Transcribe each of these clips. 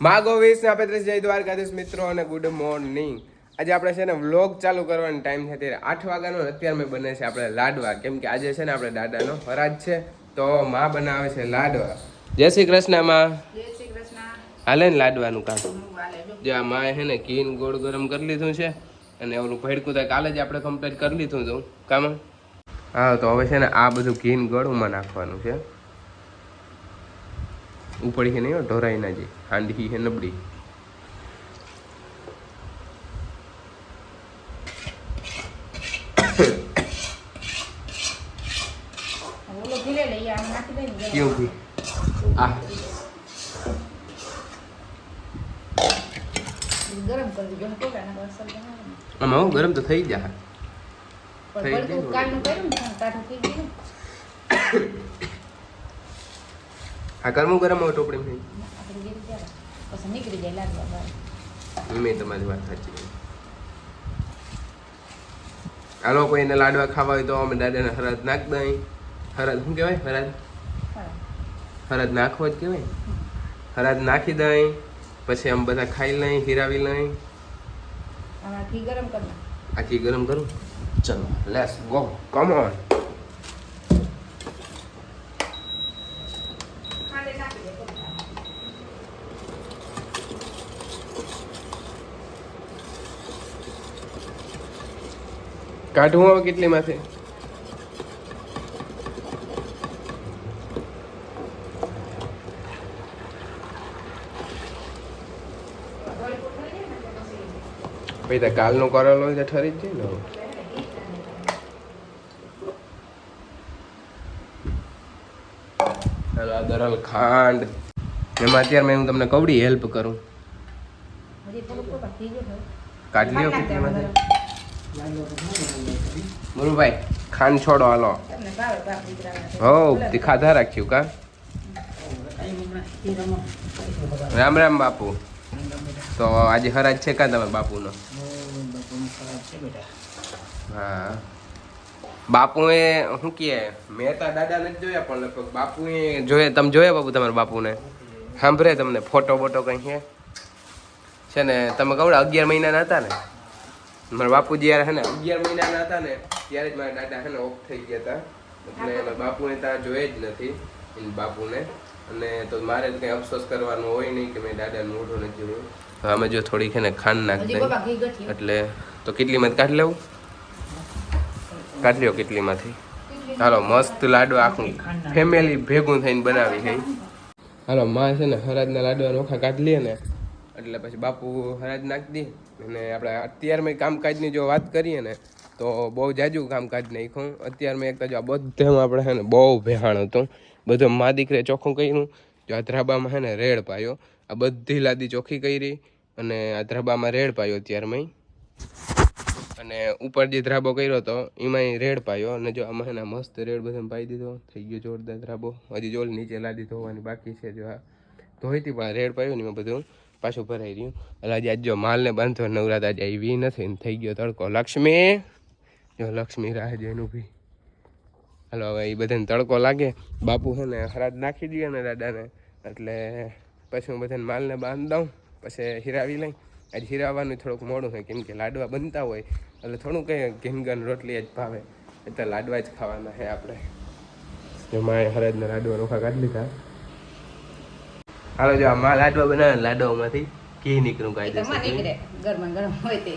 મા ગોવીસ ને આપણે જય દ્વારકાધીશ મિત્રો અને ગુડ મોર્નિંગ આજે આપણે છે ને વ્લોગ ચાલુ કરવાનો ટાઈમ છે. ત્યારે આઠ વાગ્યાનો અત્યારે મેં બને છે આપણે લાડવા. કેમ કે આજે છે ને આપણે દાદાનો ફરાજ છે તો માં બનાવે છે લાડવા. જય શ્રી કૃષ્ણમાં. હાલે ને લાડવાનું કામ? જો. આ માએ છે ને ઘીન ગોળ ગરમ કરી લીધું છે અને ઓલું ભેડકું તો કાલે જ આપણે કમ્પ્લીટ કરી લીધું હતું. કામ? હા તો હવે છે ને આ બધું ઘીન ગળુંમાં નાખવાનું છે. ઉપડી છે નહીં ઢોરાઈ ના જે હાંડી છે નબળી. કેવું ઘી આ. ગરમ કરી દીધું. આમાં હું ગરમ તો થઈ જાય થઈ ગયું કાલનું કર્યું ને થઈ ગયું. આ કરમું ગરમ હોય ટોપડી પછી નીકળી જાય લાગવા મેં તમારી વાત સાચી આ લોકો કોઈને લાડવા ખાવા હોય તો અમે દાદાને હરદ નાખ દઈ. હરદ શું કહેવાય? હરદ. હરદ નાખવો જ કહેવાય. હરદ નાખી દઈ પછી આમ બધા ખાઈ લઈ હિરાવી લઈ. આખી ગરમ કરું આખી ગરમ કરું? ચલો લેસ ગો કમ ઓન ખાંડે નાખી દે કોકા. કાઢવું હવે કેટલી માથે? ભાઈ તો કાલનો કરેલો હોય તો ઠરી જ જાય ને હવે. આ દરલ ખાંડ. એમાં અત્યારે મેં હું તમને કવડી હેલ્પ કરું. કાઢ લ્યો કેટલી માથે? મુરુભાઈ, ખાંડ છોડો હાલો. હો. તે રાખ્યું કા? રામ રામ બાપુ. તો આજે હરાજ છે કા તમે બાપુનો? હા. બાપુએ શું કહે તો દાદા નથી જોયા, પણ લગભગ બાપુએ જોયા. તમે જોયા બાપુ તમારા બાપુને? સાંભળે તમને, ફોટો બોટો કંઈ છે ને, તમે કવડા, અગિયાર મહિનાના હતા ને? મારા બાપુ જ્યારે છે ને અગિયાર મહિનાના હતા ને ત્યારે જ મારા દાદા છે ને ઓફ થઈ ગયા હતા. એટલે મારા બાપુને ત્યાં જોયે જ નથી એને બાપુને. અને તો મારે કંઈ અફસોસ કરવાનો હોય નહીં કે મેં દાદાનું મોઢું નથી જોયું. અમે જો થોડીક હે ને ખાંડ નાખી. એટલે તો કેટલીમાં કાઢી લેવું? કાઢી લ્યો કેટલીમાંથી. હાલો મસ્ત લાડવા આખું ફેમિલી ભેગું થઈને બનાવી છે હાલો માં છે ને હરાજના લાડવા નોખા કાઢી લઈએ ને. એટલે પછી બાપુ હરાજ નાખી દે. અને આપણે અત્યારમાં કામકાજની જો વાત કરીએ ને, તો બહુ જાજુ કામકાજ નાખ્યું. અત્યારમાં એક તો જો આ બધામાં આપણે છે ને બહુ ભેહાણ હતું. બધું મા દીકરે ચોખ્ખું કર્યું. જો આ ધ્રાબામાં છે ને રેડ પાયો. આ બધી લાદી ચોખ્ખી કરી અને આ ધ્રાબામાં રેડ પાયો અત્યારમાં અને ઉપર જે ધ્રાબો કર્યો હતો એમાંય રેડ પાયો. અને જો આમાં એના મસ્ત રેડ બધામાં પાઈ દીધો. થઈ ગયો જોરદાર ધ્રાબો. હજી જો નીચે લાદી ધોવાની બાકી છે જો આ. ધોઈતી પણ રેડ પાયો ને એમાં બધું. પાછું ભરાઈ રહ્યું. એટલે આજે આજ જો માલને બાંધો, નવરાત આજે આવી નથી થઈ ગયો તડકો. લક્ષ્મી! જો લક્ષ્મી રાહ જોઈને ઊભી. હાલો, હવે એ બધાને તડકો લાગે. બાપુ છે ને હરાજ નાખી દઈએ ને દાદાને. એટલે પછી હું બધાને માલને બાંધ દઉં, પછી હિરાવી લઈ. આજે હિરાવવાનું થોડુંક મોડું હોય કેમ કે લાડવા બનતા હોય. એટલે થોડું કંઈ ઘીનગન રોટલી જ ભાવે. એટલે લાડવા જ ખાવાના છે આપણે. જો માએ હરાજના લાડવા નોખા કાઢી લીધા. હાલો જો આ લાડવા બનાવે લાડવામાંથી ઘી નીકળું કાઢી માં નીકળે ગરમ હોય તે.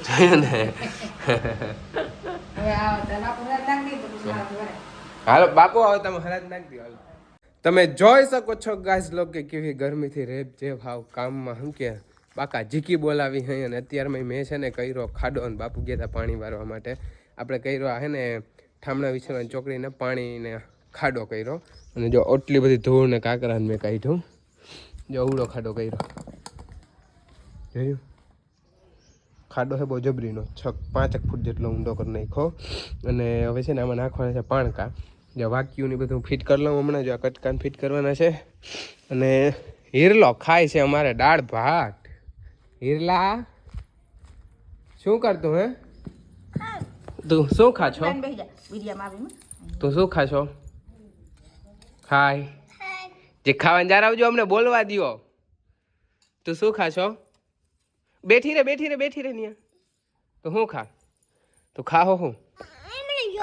હાલો બાપુ હવે તમે હરાજ નાખી દો હાલો. તમે જોઈ શકો છો ગાઈસ લોકો કે કેવી ગરમીથી રેપ જે ભાવ કામમાં હું કે બાકા જીકી બોલાવી હઈ અને અત્યારમાં મેં છે ને કર્યો ખાડો અને બાપુ ગયા હતા પાણી વારવા માટે. આપણે કર્યો આ હે ને ઠામણા વિસરવાની ચોકડીને પાણીને ખાડો કર્યો. અને જો આટલી બધી ધૂળ ને કાંકરાને મેં કાઢ્યું. જો અવડો ખાડો કર્યો. જોયું ખાડો છે બહુ જબરીનો છ પાંચેક ફૂટ જેટલો ઊંડો કરી નાખ્યો. અને હવે છે ને આમાં નાખવાના છે પાણકા. જે વાક્યુને બધું ફિટ કરી લઉં હમણાં. જો આ કટકાન ફિટ કરવાના છે. અને હિરલો ખાય છે અમારે દાળ ભાત. હિરલા શું કરતું હે? તું શું ખા છો. તું શું ખા છો ખાય. જે ખાવાનું જાર આવજો અમને બોલવા દો તું શું ખાશો? બેઠી રે બેઠી રે બેઠી રે નિયા. તો હું ખા? તું ખાહો હું.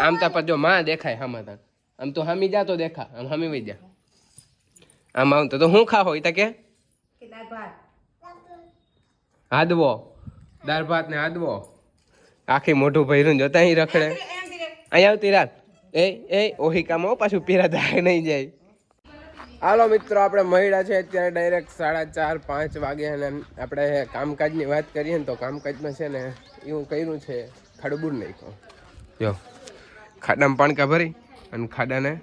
આમ તો પર જો માં દેખાય હામાં તા આમ તો હામી જા તો દેખા આમ હામી વઈ જા. આમ આમ તો તો હું ખાહો? તો કે? કે દાળ ભાત. હાદવો. દાળ ભાત ને હાદવો. આખી મોઢું ભર્યું જોતા અહીં રખડે. અહીંયા આવતી રાત. એ એ ઓહી કામ હો પાછું પીરા દાગ નહીં જાય. હાલો મિત્રો, આપણે મહિડા છે, અત્યારે ડાયરેક્ટ સાડા ચાર, પાંચ વાગે અને આપણે કામકાજની વાત કરીએ ને તો કામકાજમાં છે ને, એવું કર્યું છે ખાડું બૂર નાખ્યો. જો, ખાડામાં પાણકા ભરી અને ખાડાને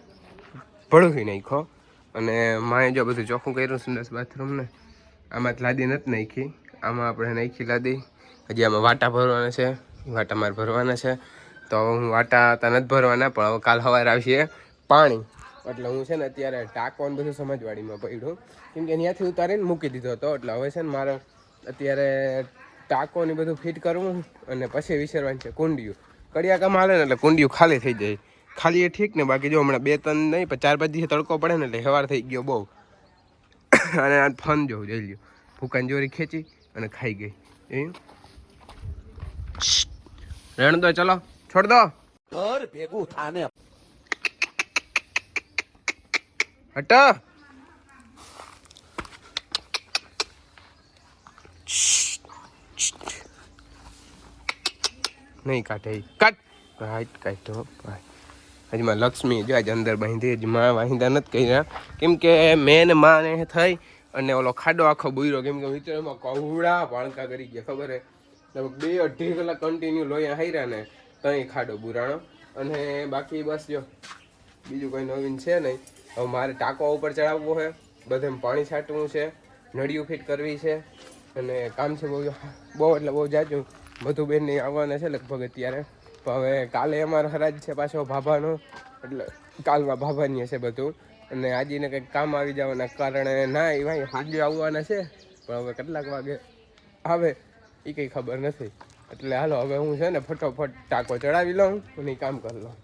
ભળવી નાખ્યો. અને માએ જો બધું ચોખ્ખું કર્યું, સુંદર બાથરૂમને. આમાં લાદી નથી નાખી. આમાં આપણે નાખી લાદી. હજી આમાં વાટા ભરવાના છે. વાટા મારે ભરવાના છે. તો હું વાટા તો નથી ભરવાના, પણ હવે કાલ સવારે આવશે પાણી. એટલે હું છે ને અત્યારે ટાંકો ને બધું સમજવાડીમાં પડ્યું. કેમ કે ત્યાંથી ઉતારીને મૂકી દીધો હતો. એટલે હવે છે ને મારે અત્યારે ટાંકો ને બધું ફિટ કરવું અને પછી વિસરવાનું છે કુંડિયું. કડિયા કામ હાલે ને એટલે કુંડિયું ખાલી થઈ જાય. ખાલી એ ઠીક ને બાકી જો હમણાં બે ત્રણ નહીં, પણ ચાર પાંચ દિવસે તડકો પડે ને એટલે હેવાર થઈ ગયો બહુ. અને આ ફન જોવું જોઈ લ્યો. ભૂકાન જોરી ખેંચી અને ખાઈ ગઈ. એ રેણ દો, ચલો. છોડ દો. ઘર ભેગું થાને. હટ. નહીં કાઢે કાટ હાઈટ કાઢો હજમાં લક્ષ્મી જો આજે અંદર બાંધી હજમાં વાંધા નથી કર્યા. કેમ કે મેન માને થઈ અને ઓલો ખાડો આખો બુર્યો કેમ કે મિત્રો એમાં કવડા પાણકા કરી ગયા, ખબર હે? લગભગ બે અઢી કલાક કન્ટિન્યુ લોહી હાર્યા ને, ત્યાં ખાડો બુરાણો. અને બાકી બસ જો, બીજું કોઈ નવીન છે નહીં. હવે મારે ટાંકો ઉપર ચડાવવો છે બધે પાણી છાંટવું છે, નળિયું ફિટ કરવી છે, અને કામ છે બહુ બહુ એટલે બહુ જાજુ બધું બેન આવવાના છે લગભગ અત્યારે. પણ હવે કાલે અમારો હરાજ છે પાછો ભાભાનો, એટલે કાલમાં ભાભાની હશે બધું. અને આજને કંઈક કામ આવી જવાના કારણે ના, એ ભાઈ હાજરી આવવાના છે, પણ હવે કેટલાક વાગે આવે એ કંઈ ખબર નથી. એટલે હાલો, હવે હું છે ને ફટોફટ ટાંકો ચડાવી લઉં અને કામ કરી લઉં.